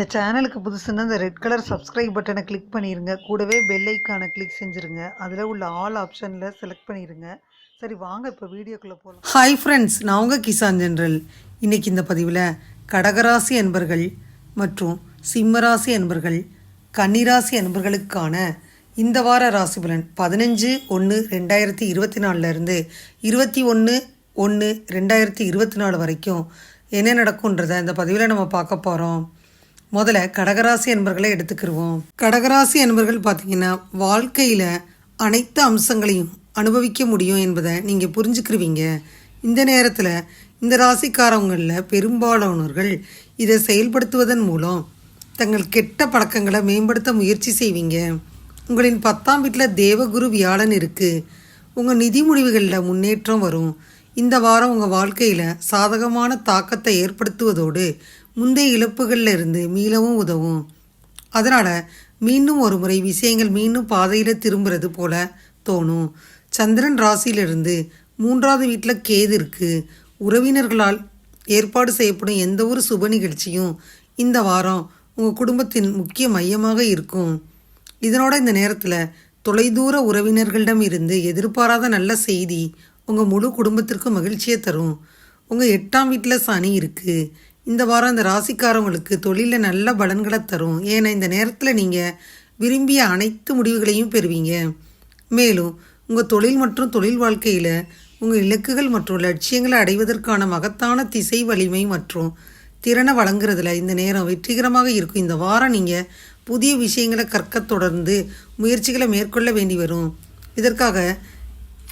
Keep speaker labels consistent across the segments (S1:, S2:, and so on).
S1: இந்த சேனலுக்கு புதுசுன்னா இந்த ரெட் கலர் சப்ஸ்கிரைப் பட்டனை கிளிக் பண்ணிடுங்க கூடவே பெல் ஐக்கானை கிளிக் செஞ்சுருங்க. அதில் உள்ள ஆல் ஆப்ஷனில் செலக்ட் பண்ணிடுங்க சரி வாங்க இப்போ வீடியோக்குள்ளே போகலாம் ஹாய் ஃப்ரெண்ட்ஸ் நான் உங்கள் கிசான் ஜென்ரல். இன்றைக்கி இந்த பதிவில் கடகராசி அன்பர்கள் மற்றும் சிம்மராசி அன்பர்கள் கன்னிராசி அன்பர்களுக்கான இந்த வார ராசி பலன் பதினஞ்சு ஒன்று ரெண்டாயிரத்தி இருபத்தி நாலுலேருந்து இருபத்தி ஒன்று ஒன்று ரெண்டாயிரத்தி இருபத்தி நாலு வரைக்கும் என்ன நடக்குன்றதை இந்த பதிவில் நம்ம பார்க்க போகிறோம் முதல்ல கடகராசி என்பர்களை எடுத்துக்கிருவோம். கடகராசி என்பர்கள் பார்த்தீங்கன்னா வாழ்க்கையில் அனைத்து அம்சங்களையும் அனுபவிக்க முடியும் என்பதை நீங்கள் புரிஞ்சுக்கிருவீங்க. இந்த நேரத்தில் இந்த ராசிக்காரவங்களில் பெரும்பாலானவர்கள் இதை செயல்படுத்துவதன் மூலம் தங்கள் கெட்ட பழக்கங்களை மேம்படுத்த முயற்சி செய்வீங்க. உங்களின் பத்தாம் வீட்டில் தேவகுரு வியாழன் இருக்குது உங்கள் நிதி முடிவுகளில் முன்னேற்றம் வரும். இந்த வாரம் உங்கள் வாழ்க்கையில் சாதகமான தாக்கத்தை ஏற்படுத்துவதோடு முந்தைய இழப்புகளில் இருந்து மீளவும் உதவும். அதனால் மீண்டும் ஒரு முறை விஷயங்கள் மீண்டும் பாதையில் திரும்புறது போல தோணும். சந்திரன் ராசியிலிருந்து மூன்றாவது வீட்டில் கேது இருக்குது உறவினர்களால் ஏற்பாடு செய்யப்படும் எந்த ஒரு சுப நிகழ்ச்சியும் இந்த வாரம் உங்கள் குடும்பத்தின் முக்கிய மையமாக இருக்கும். இதனோட இந்த நேரத்தில் தொலைதூர உறவினர்களிடம் இருந்து எதிர்பாராத நல்ல செய்தி உங்கள் முழு குடும்பத்திற்கும் மகிழ்ச்சியை தரும். உங்கள் எட்டாம் வீட்டில் சனி இருக்குது இந்த வாரம் இந்த ராசிக்காரவங்களுக்கு தொழிலில் நல்ல பலன்களை தரும். ஏன்னா இந்த நேரத்தில் நீங்கள் விரும்பிய அனைத்து முடிவுகளையும் பெறுவீங்க. மேலும் உங்கள் தொழில் மற்றும் தொழில் வாழ்க்கையில் உங்கள் இலக்குகள் மற்றும் லட்சியங்களை அடைவதற்கான மகத்தான திசை வலிமை மற்றும் திறனை வழங்குறதுல இந்த நேரம் வெற்றிகரமாக இருக்கும். இந்த வாரம் நீங்கள் புதிய விஷயங்களை கற்க தொடர்ந்து முயற்சிகளை மேற்கொள்ள வேண்டி வரும். இதற்காக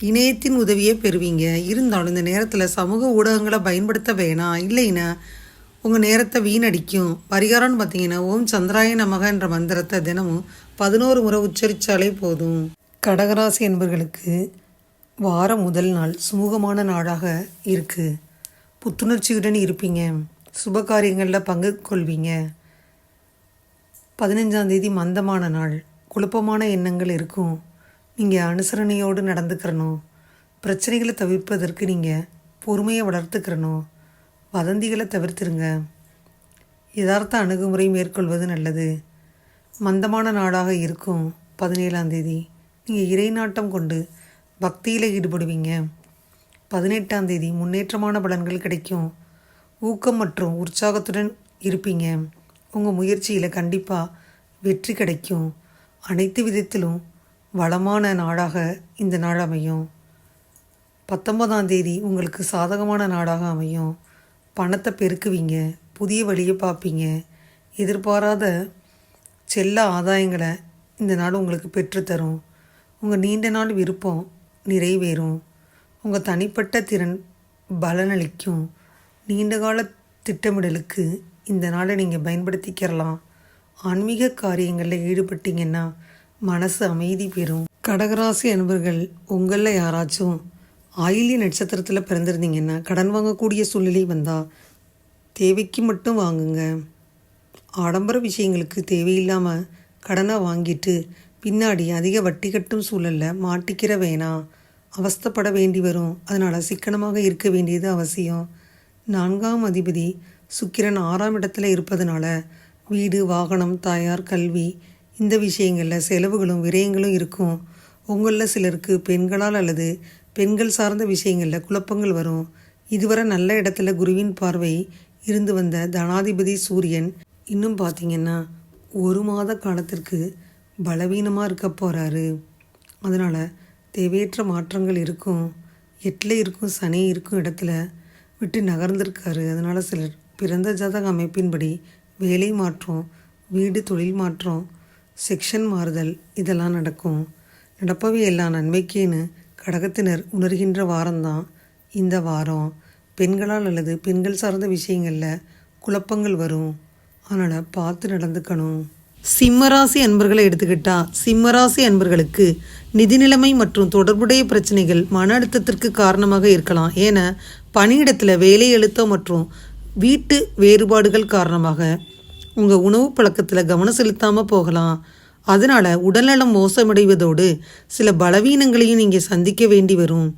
S1: இணையத்தின் உதவியை பெறுவீங்க. இருந்தாலும் இந்த நேரத்தில் சமூக ஊடகங்களை பயன்படுத்த வேணாம். இல்லைன்னா உங்கள் நேரத்தை வீணடிக்கும். பரிகாரம்னு பார்த்தீங்கன்னா ஓம் சந்திராய நமக என்ற மந்திரத்தை தினமும் பதினோரு முறை உச்சரித்தாலே போதும். கடகராசி என்பவர்களுக்கு வாரம் முதல் நாள் சுமூகமான நாளாக இருக்குது புத்துணர்ச்சியுடன் இருப்பீங்க. சுப காரியங்களில் பங்கு கொள்வீங்க. பதினஞ்சாம் தேதி மந்தமான நாள். குழப்பமான எண்ணங்கள் இருக்கும். நீங்கள் அனுசரணையோடு நடந்துக்கிறணும். பிரச்சனைகளை தவிர்ப்பதற்கு நீங்கள் பொறுமையை வளர்த்துக்கிறணும். வதந்திகளை தவிர்த்துருங்க. யதார்த்த அணுகுமுறை மேற்கொள்வது நல்லது. மந்தமான நாடாக இருக்கும் பதினேழாம் தேதி. நீங்கள் இறை நாட்டம் கொண்டு பக்தியில் ஈடுபடுவீங்க. பதினெட்டாம் தேதி முன்னேற்றமான பலன்கள் கிடைக்கும். ஊக்கம் மற்றும் உற்சாகத்துடன் இருப்பீங்க. உங்கள் முயற்சியில் கண்டிப்பாக வெற்றி கிடைக்கும். அனைத்து விதத்திலும் வளமான நாடாக இந்த நாள் அமையும். பத்தொன்பதாம் தேதி உங்களுக்கு சாதகமான நாடாக அமையும். பணத்தை பெருக்குவீங்க புதிய வழியை பார்ப்பீங்க. எதிர்பாராத செல்ல ஆதாயங்களை இந்த நாள் உங்களுக்கு பெற்றுத்தரும். உங்கள் நீண்ட நாள் விருப்பம் நிறைவேறும். உங்கள் தனிப்பட்ட திறன் பலனளிக்கும். நீண்டகால திட்டமிடலுக்கு இந்த நாளை நீங்கள் பயன்படுத்திக்கிறலாம். ஆன்மீக காரியங்களில் ஈடுபட்டீங்கன்னா மனசு அமைதி பெறும். கடகராசி அன்பர்கள் உங்களில் யாராச்சும் ஆயிலிய நட்சத்திரத்தில் பிறந்திருந்தீங்கன்னா கடன் வாங்கக்கூடிய சூழ்நிலை வந்தால் தேவைக்கு மட்டும் வாங்குங்க. ஆடம்பர விஷயங்களுக்கு தேவையில்லாமல் கடனை வாங்கிட்டு பின்னாடி அதிக வட்டி கட்டும் சூழலில் மாட்டிக்கிற வேணாம் அவஸ்தைப்பட வேண்டி வரும். அதனால் சிக்கனமாக இருக்க வேண்டியது அவசியம். நான்காம் அதிபதி சுக்கிரன் ஆறாம் இடத்துல இருப்பதனால வீடு வாகனம் தாயார் கல்வி இந்த விஷயங்களில் செலவுகளும் விரயங்களும் இருக்கும். உங்களில் சிலருக்கு பெண்களால் அல்லது பெண்கள் சார்ந்த விஷயங்களில் குழப்பங்கள் வரும். இதுவரை நல்ல இடத்துல குருவின் பார்வை இருந்து வந்த தனாதிபதி சூரியன் இன்னும் பார்த்தீங்கன்னா ஒரு மாத காலத்திற்கு பலவீனமாக இருக்க போகிறாரு அதனால் தேவையற்ற மாற்றங்கள் இருக்கும். எட்டில் இருக்கும் சனி இருக்கும் இடத்துல விட்டு நகர்ந்திருக்காரு. அதனால் சிலர் பிறந்த ஜாதக அமைப்பின்படி வேலை மாற்றம் வீடு தொழில் மாற்றம் செக்ஷன் மாறுதல் இதெல்லாம் நடக்கும். நடப்பவை எல்லாம் நன்மைக்கேன்னு கடகத்தினர் உணர்கின்ற வாரம்தான் இந்த வாரம். பெண்களால் அல்லது பெண்கள் சார்ந்த விஷயங்களில் குழப்பங்கள் வரும். அதனால் பார்த்து நடந்துக்கணும். சிம்மராசி அன்பர்களை எடுத்துக்கிட்டா சிம்மராசி அன்பர்களுக்கு நிதி நிலைமை மற்றும் தொடர்புடைய பிரச்சனைகள் மன அழுத்தத்திற்கு காரணமாக இருக்கலாம். ஏன்னா பணியிடத்தில் வேலை அழுத்தம் மற்றும் வீட்டு வேறுபாடுகள் காரணமாக உங்கள் உணவு பழக்கத்தில் கவனம் செலுத்தாமல் போகலாம். அதனால் உடல்நலம் மோசமடைவதோடு சில பலவீனங்களையும் நீங்கள் சந்திக்க வேண்டி வரும்.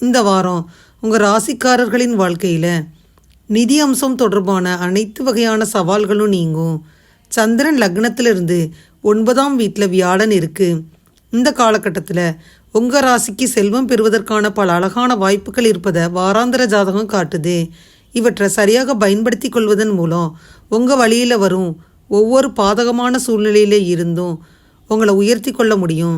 S1: இந்த வாரம் உங்கள் ராசிக்காரர்களின் வாழ்க்கையில் நிதி அம்சம் தொடர்பான அனைத்து வகையான சவால்களும் நீங்கும். சந்திரன் லக்னத்திலிருந்து ஒன்பதாம் வீட்டில் வியாழன் இருக்கு. இந்த காலகட்டத்தில் உங்கள் ராசிக்கு செல்வம் பெறுவதற்கான பல அழகான வாய்ப்புகள் இருப்பதை வாராந்திர ஜாதகம் காட்டுது. இவற்றை சரியாக பயன்படுத்தி கொள்வதன் மூலம் உங்கள் வழியில் வரும் ஒவ்வொரு பாதகமான சூழ்நிலையிலே இருந்தும் உங்களை உயர்த்தி கொள்ள முடியும்.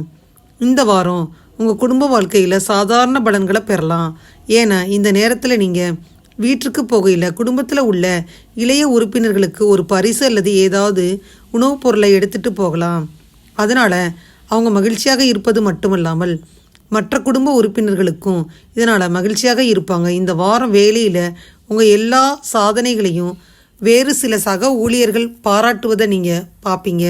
S1: இந்த வாரம் உங்கள் குடும்ப வாழ்க்கையில் சாதாரண பலன்களை பெறலாம். ஏன்னா இந்த நேரத்தில் நீங்கள் வீட்டுக்கு போகையில் குடும்பத்தில் உள்ள இளைய உறுப்பினர்களுக்கு ஒரு பரிசு அல்லது ஏதாவது உணவுப் பொருளை எடுத்துகிட்டு போகலாம். அதனால் அவங்க மகிழ்ச்சியாக இருப்பது மட்டுமல்லாமல் மற்ற குடும்ப உறுப்பினர்களுக்கும் இதனால் மகிழ்ச்சியாக இருப்பாங்க. இந்த வாரம் வேலையில் உங்கள் எல்லா சாதனைகளையும் வேறு சில சக ஊழியர்கள் பாராட்டுவதை நீங்கள் பார்ப்பீங்க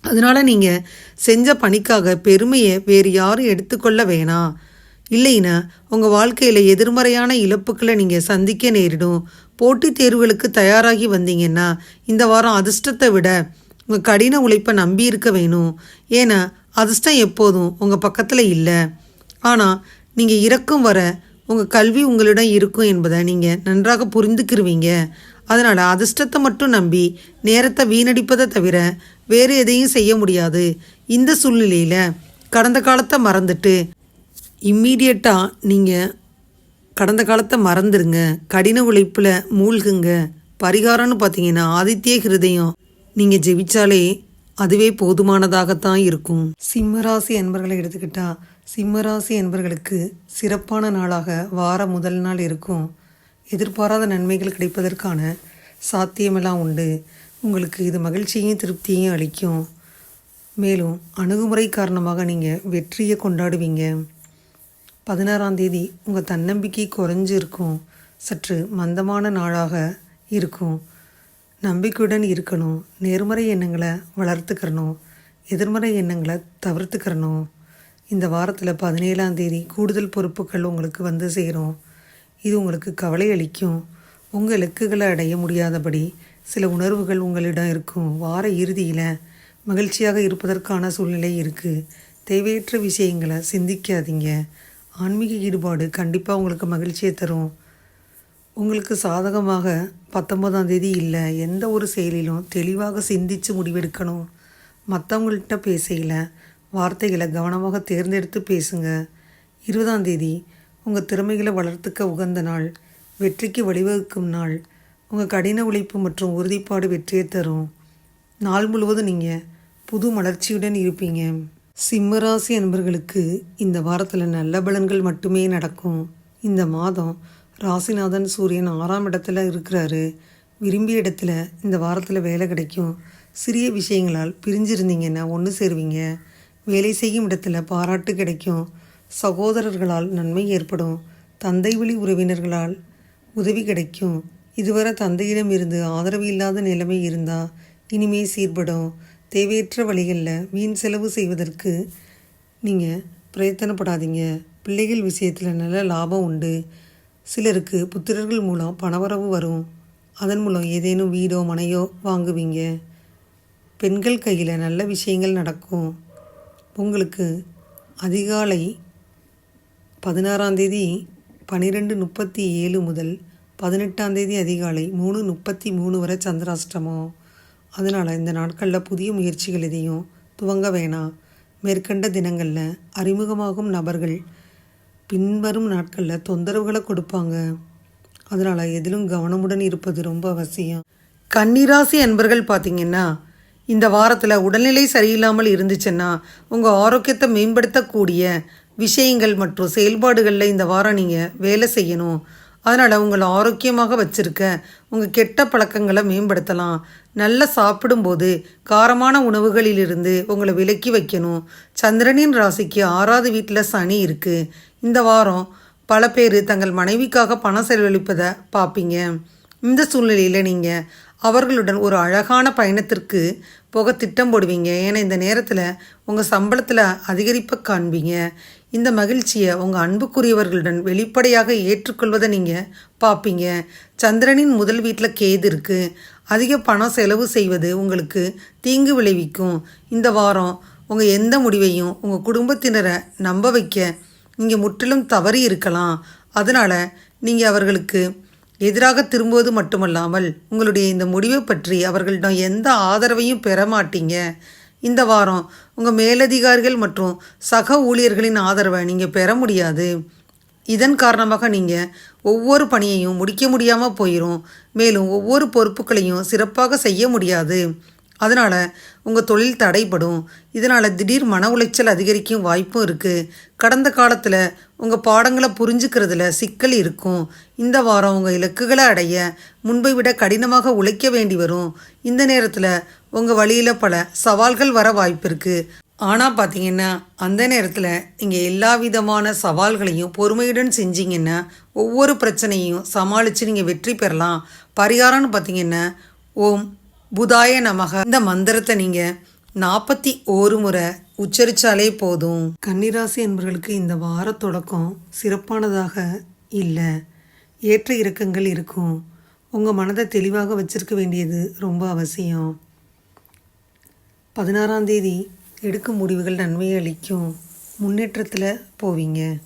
S1: அதனால நீங்கள் செஞ்ச பணிக்காக பெருமையை வேறு யாரும் எடுத்துக்கொள்ள வேணாம் இல்லைன்னா உங்கள் வாழ்க்கையில் எதிர்மறையான இழப்புக்களை நீங்கள் சந்திக்க நேரிடும். போட்டித் தேர்வுகளுக்கு தயாராகி வந்தீங்கன்னா இந்த வாரம் அதிர்ஷ்டத்தை விட உங்கள் கடின உழைப்பை நம்பி இருக்க வேணும். ஏன்னா அதிர்ஷ்டம் எப்போதும் உங்கள் பக்கத்தில் இல்லை. ஆனால் நீங்கள் இறக்கும் வர உங்கள் கல்வி உங்களிடம் இருக்கும் என்பதை நீங்கள் நன்றாக புரிந்துக்கிருவீங்க. அதனால் அதிர்ஷ்டத்தை மட்டும் நம்பி நேரத்தை வீணடிப்பதை தவிர வேறு எதையும் செய்ய முடியாது. இந்த சூழ்நிலையில் கடந்த காலத்தை மறந்துட்டு இம்மீடியட்டாக நீங்கள் கடந்த காலத்தை மறந்துருங்க. கடின உழைப்பில் மூழ்குங்க. பரிகாரம்னு பார்த்தீங்கன்னா ஆதித்ய ஹிருதயம் நீங்கள் ஜெபிச்சாலே அதுவே போதுமானதாகத்தான் இருக்கும். சிம்மராசி அன்பர்களை எடுத்துக்கிட்டால் சிம்மராசி என்பர்களுக்கு சிறப்பான நாளாக வார முதல் நாள் இருக்கும். எதிர்பாராத நன்மைகள் கிடைப்பதற்கான சாத்தியமெல்லாம் உண்டு. உங்களுக்கு இது மகிழ்ச்சியையும் திருப்தியையும் அளிக்கும். மேலும் அணுகுமுறை காரணமாக நீங்கள் வெற்றியை கொண்டாடுவீங்க. பதினாறாம் தேதி உங்கள் தன்னம்பிக்கை குறைஞ்சு இருக்கும். சற்று மந்தமான நாளாக இருக்கும். நம்பிக்கையுடன் இருக்கணும். நேர்மறை எண்ணங்களை வளர்த்துக்கிறணும். எதிர்மறை எண்ணங்களை தவிர்த்துக்கிறணும். இந்த வாரத்தில் பதினேழாம் தேதி கூடுதல் பொறுப்புகள் உங்களுக்கு வந்து சேரும். இது உங்களுக்கு கவலை அளிக்கும். உங்கள் இலக்குகளை அடைய முடியாதபடி சில உணர்வுகள் உங்களிடம் இருக்கும். வார இறுதியில் மகிழ்ச்சியாக இருப்பதற்கான சூழ்நிலை இருக்குது தேவையற்ற விஷயங்களை சிந்திக்காதீங்க. ஆன்மீக ஈடுபாடு கண்டிப்பாக உங்களுக்கு மகிழ்ச்சியை தரும். உங்களுக்கு சாதகமாக பத்தொன்பதாம் தேதி இல்லை எந்த ஒரு செயலிலும் தெளிவாக சிந்தித்து முடிவெடுக்கணும். மற்றவங்கள்ட்ட பேசையில் வார்த்தைகளை கவனமாக தேர்ந்தெடுத்து பேசுங்க. இருபதாம் தேதி உங்கள் திறமைகளை வளர்த்துக்க உகந்த நாள் வெற்றிக்கு வழிவகுக்கும் நாள் உங்கள் கடின உழைப்பு மற்றும் உறுதிப்பாடு வெற்றியை தரும். நாள் முழுவதும் நீங்கள் புது மலர்ச்சியுடன் இருப்பீங்க. சிம்மராசி அன்பர்களுக்கு இந்த வாரத்தில் நல்ல பலன்கள் மட்டுமே நடக்கும். இந்த மாதம் ராசிநாதன் சூரியன் ஆறாம் இடத்துல இருக்கிறாரு. விரும்பிய இடத்துல இந்த வாரத்தில் வேலை கிடைக்கும். சிறிய விஷயங்களால் பிரிஞ்சிருந்தீங்கன்னா ஒன்று சேருவீங்க. வேலை செய்யும் இடத்துல பாராட்டு கிடைக்கும். சகோதரர்களால் நன்மை ஏற்படும். தந்தை வழி உறவினர்களால் உதவி கிடைக்கும். இதுவரை தந்தையிடம் இருந்து ஆதரவு இல்லாத நிலைமை இருந்தால் இனிமே சீர்படும். தேவையற்ற வழிகளில் வீண் செலவு செய்வதற்கு நீங்கள் பிரயத்தனப்படாதீங்க. பிள்ளைகள் விஷயத்தில் நல்ல லாபம் உண்டு. சிலருக்கு புத்திரர்கள் மூலம் பணவரவு வரும். அதன் மூலம் ஏதேனும் வீடோ மனையோ வாங்குவீங்க. பெண்கள் கையில் நல்ல விஷயங்கள் நடக்கும். உங்களுக்கு அதிகாலை பதினாறாம் தேதி பன்னிரெண்டு முப்பத்தி ஏழு முதல் பதினெட்டாம் தேதி அதிகாலை மூணு முப்பத்தி மூணு வரை சந்திராஷ்டமம். அதனால் இந்த நாட்களில் புதிய முயற்சிகள் எதையும் துவங்க வேணாம். மேற்கண்ட தினங்களில் அறிமுகமாகும் நபர்கள் பின்வரும் நாட்களில் தொந்தரவுகளை கொடுப்பாங்க. அதனால் எதிலும் கவனமுடன் இருப்பது ரொம்ப அவசியம். கன்னிராசி அன்பர்கள் பார்த்தீங்கன்னா இந்த வாரத்தில் உடல்நிலை சரியில்லாமல் இருந்துச்சுன்னா உங்கள் ஆரோக்கியத்தை மேம்படுத்தக்கூடிய விஷயங்கள் மற்றும் செயல்பாடுகளில் இந்த வாரம் நீங்கள் வேலை செய்யணும். அதனால் உங்களை ஆரோக்கியமாக வச்சுருக்க உங்கள் கெட்ட பழக்கங்களை மேம்படுத்தலாம். நல்லா சாப்பிடும்போது காரமான உணவுகளிலிருந்து உங்களை விலக்கி வைக்கணும். சந்திரனின் ராசிக்கு ஆறாவது வீட்டில் சனி இருக்குது இந்த வாரம் பல பேர் தங்கள் மனைவிக்காக பணம் செலவழிப்பதை பார்ப்பீங்க. இந்த சூழ்நிலையில் நீங்கள் அவர்களுடன் ஒரு அழகான பயணத்திற்கு போக திட்டம் போடுவீங்க. ஏன்னா இந்த நேரத்தில் உங்கள் சம்பளத்தில் அதிகரிப்பை காண்பீங்க. இந்த மகிழ்ச்சியை உங்கள் அன்புக்குரியவர்களுடன் வெளிப்படையாக ஏற்றுக்கொள்வதை நீங்கள் பார்ப்பீங்க. சந்திரனின் முதல் வீட்டில் கேது இருக்குது அதிக பணம் செலவு செய்வது உங்களுக்கு தீங்கு விளைவிக்கும். இந்த வாரம் உங்கள் எந்த முடிவையும் உங்கள் குடும்பத்தினரை நம்ப வைக்க நீங்கள் முற்றிலும் தவறி இருக்கலாம். அதனால் நீங்கள் அவர்களுக்கு எதிராக திரும்புவது மட்டுமல்லாமல் உங்களுடைய இந்த முடிவை பற்றி அவர்களிடம் எந்த ஆதரவையும் பெற மாட்டீங்க. இந்த வாரம் உங்கள் மேலதிகாரிகள் மற்றும் சக ஊழியர்களின் ஆதரவை நீங்கள் பெற முடியாது. இதன் காரணமாக நீங்கள் ஒவ்வொரு பணியையும் முடிக்க முடியாமல் போயிடும் மேலும் ஒவ்வொரு பொறுப்புகளையும் சிறப்பாக செய்ய முடியாது. அதனால் உங்கள் தொழில் தடைப்படும் இதனால் திடீர் மன உளைச்சல் அதிகரிக்கும் வாய்ப்பும் இருக்குது கடந்த காலத்தில் உங்கள் பாடங்களை புரிஞ்சுக்கிறதுல சிக்கல் இருக்கும். இந்த வாரம் உங்கள் இலக்குகளை அடைய முன்பை விட கடினமாக உழைக்க வேண்டி வரும். இந்த நேரத்தில் உங்கள் வழியில் பல சவால்கள் வர வாய்ப்பு இருக்குது ஆனால் பார்த்தீங்கன்னா அந்த நேரத்தில் நீங்கள் எல்லா விதமான சவால்களையும் பொறுமையுடன் செஞ்சீங்கன்னா ஒவ்வொரு பிரச்சனையும் சமாளித்து நீங்கள் வெற்றி பெறலாம். பரிகாரம்னு பார்த்தீங்கன்னா ஓம் புதாய நமக. இந்த மந்திரத்தை நீங்கள் நாற்பத்தி ஓரு முறை உச்சரித்தாலே போதும். கன்னிராசி என்பவர்களுக்கு இந்த வார தொடக்கம் சிறப்பானதாக இல்லை. ஏற்ற இறக்கங்கள் இருக்கும். உங்கள் மனதை தெளிவாக வச்சிருக்க வேண்டியது ரொம்ப அவசியம். பதினாறாம் தேதி எடுக்கும் முடிவுகள் நன்மையை அளிக்கும். முன்னேற்றத்தில் போவீங்க.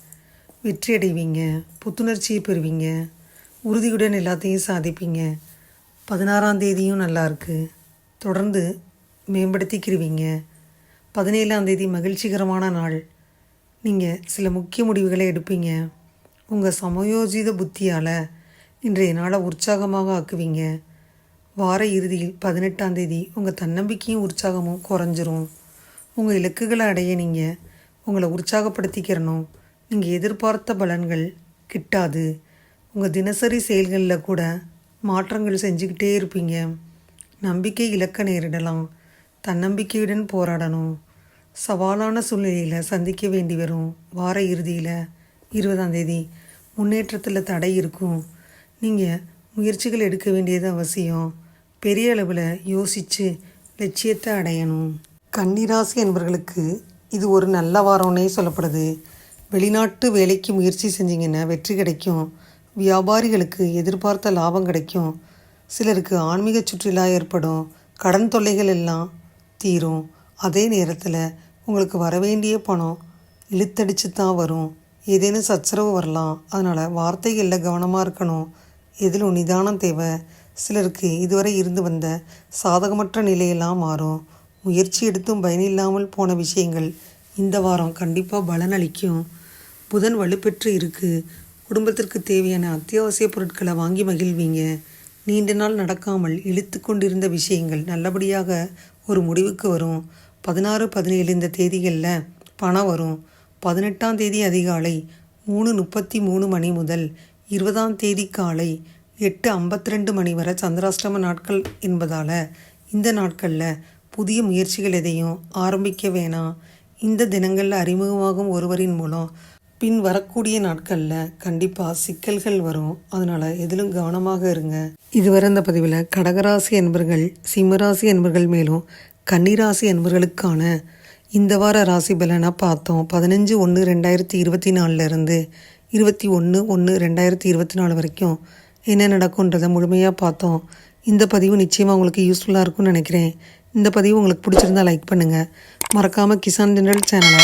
S1: வெற்றி அடைவீங்க புத்துணர்ச்சியை பெறுவீங்க. உறுதியுடன் எல்லாத்தையும் சாதிப்பீங்க. பதினாறாம் தேதியும் நல்லா இருக்குது தொடர்ந்து மேம்படுத்திக்கிருவீங்க. பதினேழாம் தேதி மகிழ்ச்சிகரமான நாள். நீங்கள் சில முக்கிய முடிவுகளை எடுப்பீங்க. உங்கள் சமயோஜித புத்தியால் இன்றைய நாளை உற்சாகமாக ஆக்குவீங்க. வார இறுதியில் பதினெட்டாம் தேதி உங்கள் தன்னம்பிக்கையும் உற்சாகமும் குறைஞ்சிரும். உங்கள் இலக்குகளை அடைய நீங்கள் உங்களை உற்சாகப்படுத்திக்கிறணும் நீங்கள் எதிர்பார்த்த பலன்கள் கிட்டாது. உங்கள் தினசரி செயல்களில் கூட மாற்றங்கள் செஞ்சுக்கிட்டே இருப்பீங்க. நம்பிக்கை இலக்க நேரிடலாம். தன்னம்பிக்கையுடன் போராடணும். சவாலான சூழ்நிலையில் சந்திக்க வேண்டி வரும். வார இறுதியில் இருபதாம் தேதி முன்னேற்றத்தில் தடை இருக்கும். நீங்கள் முயற்சிகள் எடுக்க வேண்டியது அவசியம். பெரிய அளவில் யோசித்து லட்சியத்தை அடையணும். கன்னிராசி என்பவர்களுக்கு இது ஒரு நல்ல வாரம்னே சொல்லப்படுது. வெளிநாட்டு வேலைக்கு முயற்சி செஞ்சீங்கன்னா வெற்றி கிடைக்கும். வியாபாரிகளுக்கு எதிர்பார்த்த லாபம் கிடைக்கும். சிலருக்கு ஆன்மீக சுற்றுலா ஏற்படும். கடன் தொல்லைகள் எல்லாம் தீரும். அதே நேரத்தில் உங்களுக்கு வரவேண்டிய பணம் இழுத்தடிச்சு தான் வரும். ஏதேனும் சச்சரவு வரலாம். அதனால் வார்த்தைகளில் கவனமாக இருக்கணும். எதிலும் நிதானம் தேவை? சிலருக்கு இதுவரை இருந்து வந்த சாதகமற்ற நிலையெல்லாம் மாறும். முயற்சி எடுத்தும் பயனில்லாமல் போன விஷயங்கள் இந்த வாரம் கண்டிப்பாக பலனளிக்கும். புதன் வலுப்பெற்று இருக்குது குடும்பத்திற்கு தேவையான அத்தியாவசிய பொருட்களை வாங்கி மகிழ்வீங்க. நீண்ட நாள் நடக்காமல் இழுத்து கொண்டிருந்த விஷயங்கள் நல்லபடியாக ஒரு முடிவுக்கு வரும். பதினாறு பதினேழு இந்த தேதிகளில் பணம் வரும். பதினெட்டாம் தேதி அதிகாலை மூணு முப்பத்தி மூணு மணி முதல் இருபதாம் தேதி காலை எட்டு ஐம்பத்தி ரெண்டு மணி வரை சந்திராஷ்டம நாட்கள் என்பதால் இந்த நாட்களில் புதிய முயற்சிகள் எதையும் ஆரம்பிக்க வேணாம். இந்த தினங்களில் அறிமுகமாகும் ஒருவரின் மூலம் பின் வரக்கூடிய நாட்களில் கண்டிப்பாக சிக்கல்கள் வரும். அதனால் எதிலும் கவனமாக இருங்க. இதுவரை இந்த பதிவில் கடகராசி என்பர்கள் சிம்மராசி என்பர்கள் மேலும் கன்னிராசி என்பர்களுக்கான இந்த வார ராசி பலனாக பார்த்தோம். பதினஞ்சு ஒன்று ரெண்டாயிரத்தி இருபத்தி நாலுலேருந்து இருபத்தி ஒன்று ஒன்று ரெண்டாயிரத்தி இருபத்தி நாலு வரைக்கும் என்ன நடக்கும்ன்றதை முழுமையாக பார்த்தோம். இந்த பதிவு நிச்சயமாக உங்களுக்கு யூஸ்ஃபுல்லாக இருக்கும்னு நினைக்கிறேன். இந்த பதிவு உங்களுக்கு பிடிச்சிருந்தா லைக் பண்ணுங்கள் மறக்காமல் கிசான் ஜெனரல் சேனலை